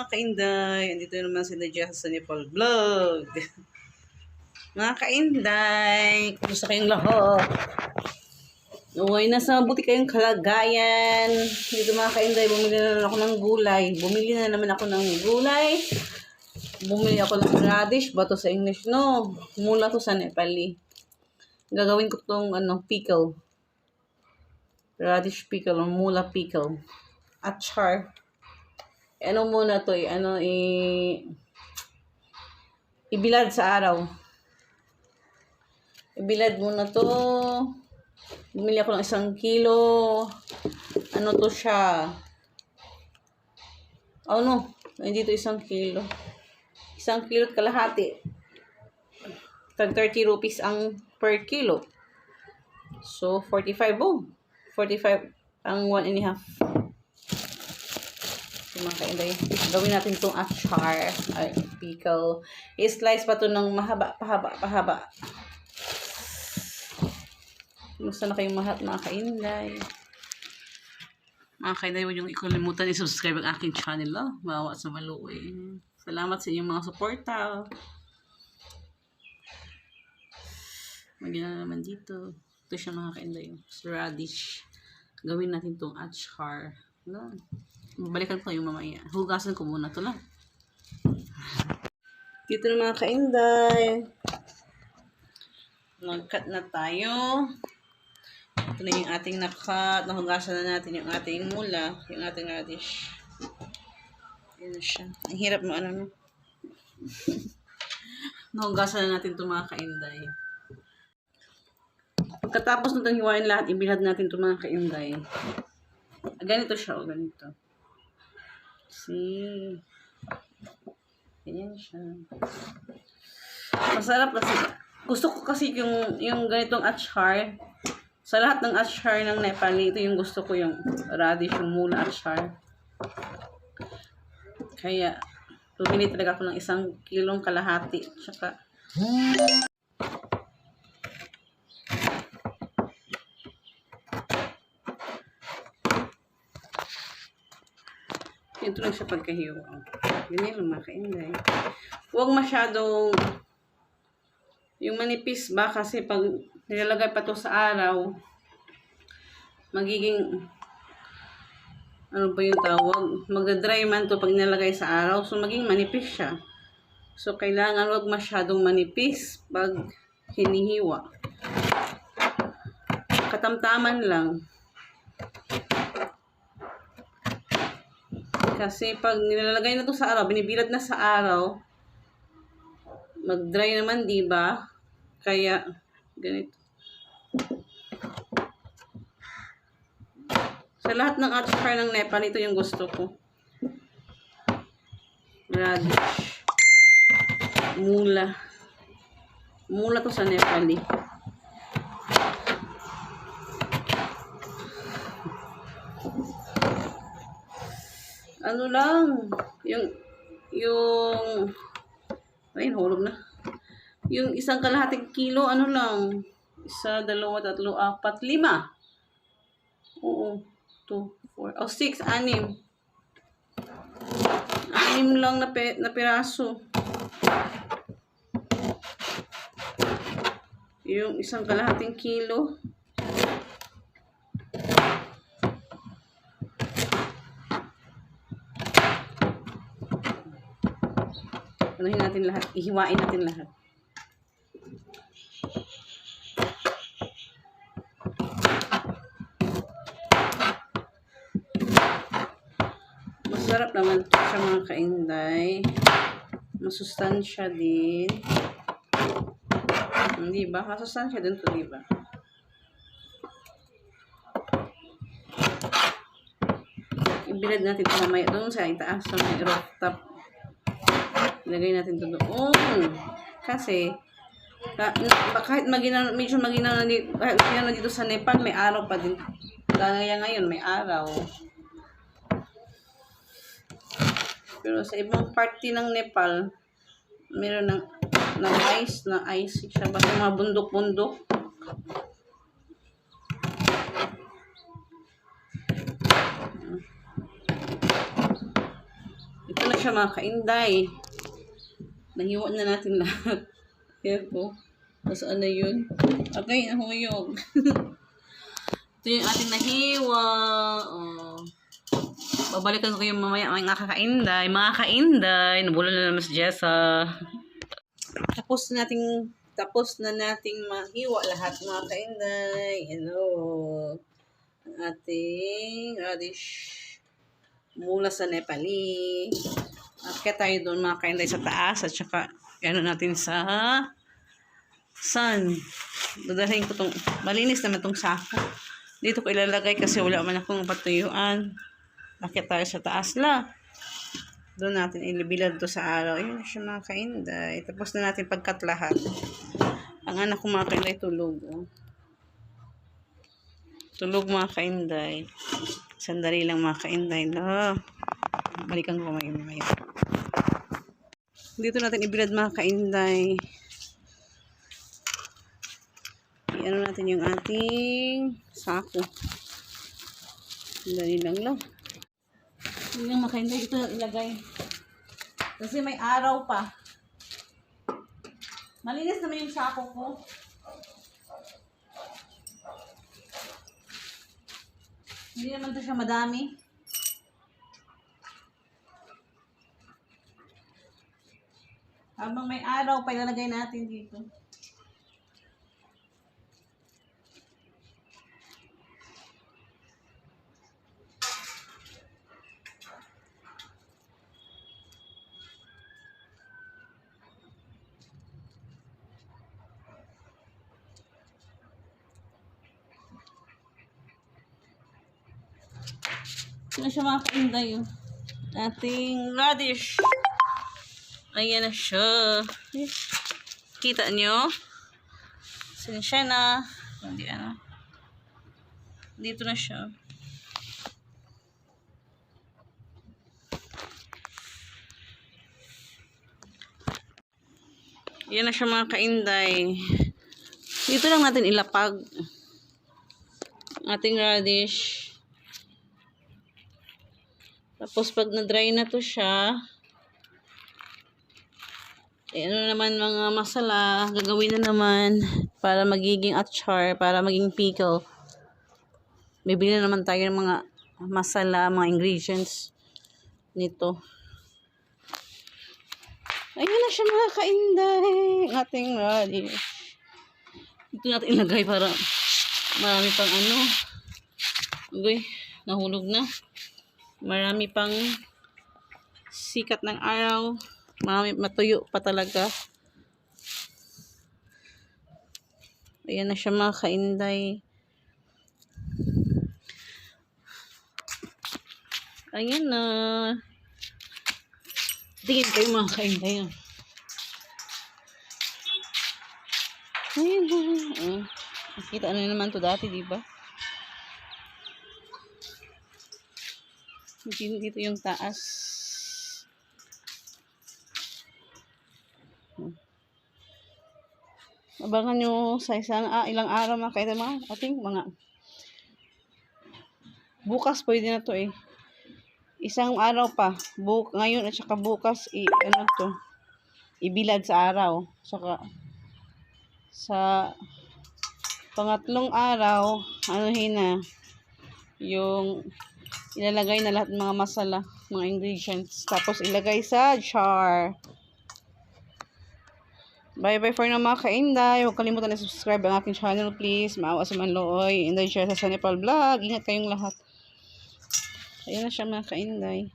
mga kainday. Andito naman si Nadia sa Nepal Vlog. mga kainday, kumusta kayong lahat? Uy, nasa buti kayong kalagayan. Dito mga kainday, bumili na ako ng gulay. Bumili na naman ako ng gulay. Bumili ako ng radish. Ba sa English? No. Mula to sa Nepali. Gagawin ko tong ano, pickle. Radish pickle mula pickle. Achar. Ano muna to, eh, ano, i... Ibilad sa araw. Ibilad muna to. Bumili ako ng isang kilo. Ano to siya? Oh no, hindi to isang kilo. Isang kilo at kalahati. Tag 30 rupees ang per kilo. So, 45 oh. 45 ang 1 and a half. Mga kainday. Gawin natin itong achar. Ay, pickle. I-slice pa to ng mahaba, pahaba, pahaba. Kumusta na kayong mahat mga kainday? Mga kainday, huwag yung ikalimutan i-subscribe ang aking channel. Oh. Bawa sa maluwi. Salamat sa inyong mga suporta. Magyan na naman dito. Ito siya mga kainday. Radish. Gawin natin itong achar. Ano? Babalikan ko yung mamaya. Hugasan ko muna ito lang. Dito na mga kainday. Mag-cut na tayo. Ito na yung ating nakat. Nahugasan na natin yung ating mula. Yung ating radish. Yan na siya. Ang hirap mo ano no. Nahugasan na natin itong mga kainday. Pagkatapos nitong hiwain lahat, ibilad natin itong mga kainday. Ganito siya, o ganito. See? Ganyan siya. Masarap kasi. Gusto ko kasi yung, yung ganitong achar. Sa lahat ng achar ng Nepali, ito yung gusto ko yung radish, yung mula achar. Kaya, bumili talaga ako ng isang kilong kalahati. Tsaka, ito lang siya pagkahiwa. Ganyan lang mga kainday. Huwag masyadong yung manipis ba kasi pag nilalagay pa to sa araw, magiging ano ba yung tawag? Magda-dry man to pag nilalagay sa araw. So, maging manipis siya. So, kailangan wag masyadong manipis pag hinihiwa. Katamtaman lang. Kasi pag nilalagay na to sa araw, binibilad na sa araw, mag-dry naman, di ba? Kaya, ganito. Sa lahat ng achar ng Nepal, ito yung gusto ko. Radish. Mula. Mula to sa Nepali. Ano lang, yung, yung, ayun, hulog na. Yung isang kalahating kilo, ano lang, isa, dalawa, tatlo, apat, lima. Oo. Two, four, oh, six, anim. Anim lang na, na piraso. Yung isang kalahating kilo. Anuhin natin lahat. Ihiwain natin lahat. Masarap naman ito siya mga kainday. Masustansya din. Hindi ba? Masustansya din ito, di ba? Ibilad natin ito mamaya doon sa itaas sa may rooftop. Ilagay natin ito doon. Kasi, ka, na, kahit magina, medyo magina na dito, kahit magina na dito sa Nepal, may araw pa din. Kaya ngayon, may araw. Pero sa ibang party ng Nepal, meron ng, ng ice, na ice siya. Basta mga bundok-bundok. Ito na siya mga kainday. Nahiwa na natin lahat. Ayan po. Tapos ano yun? Okay, nahuyog. Ito yung ating nahiwa. Oh. Babalikan ko yung mamaya mga kakainday. Mga kainday. Nabulan na naman si Jessa. Tapos na nating tapos na nating mahiwa lahat mga kainday. Ano? Ang ating radish mula sa Nepali. Akit tayo doon mga kainday sa taas at saka ano natin sa sun. Dadalhin ko tong malinis naman tong sako. Dito ko ilalagay kasi wala man akong patuyuan. Akit tayo sa taas la. Doon natin ilibilad to sa araw. Yun siya mga kainday. Tapos na natin pagkat lahat. Ang anak ko mga kainday tulog. Oh. Tulog mga kainday. Sandali lang mga kainday. La. Balikan ko may may. Dito natin ibilad mga kainday. I-ano natin yung ating sako. Sandali lang lang. Hindi lang mga kainday. Ito ilagay. Kasi may araw pa. Malinis naman yung sako ko. Hindi naman to siya madami. Habang may araw, pa ilalagay natin dito. Ano siya mga kainday yun? Ating radish. Ayan na siya. Kita nyo? Sinsya na. Hindi ano. Dito na siya. Yan na siya mga kainday. Dito lang natin ilapag. Ating radish. Tapos pag na-dry na to siya, eh, ano naman mga masala, gagawin na naman para magiging achar, para maging pickle. Bibili na naman tayo ng mga masala, mga ingredients nito. Ayun na siya mga kainday. Ang ating radish. Ito natin ilagay para marami pang ano. Uy, nahulog na. Marami pang sikat ng araw. Marami matuyo pa talaga. Ayan na siya mga kainday. Ayan na. Tingin kayo mga kainday. ah. Ayan na. Oh. Nakita na naman to dati, di ba? Dito yung taas. Abangan nyo sa isang ah, ilang araw mga kaita mga ating mga bukas pwede na to eh. Isang araw pa. Buk ngayon at saka bukas i ano to ibilad sa araw. Saka sa pangatlong araw ano na yung ilalagay na lahat mga masala, mga ingredients. Tapos ilagay sa jar. Bye-bye for now mga kainday. Huwag kalimutan na subscribe ang aking channel please. Maawa sa manlooy. Inday share sa Sanipal Vlog. Ingat kayong lahat. Ayan na siya mga kainday.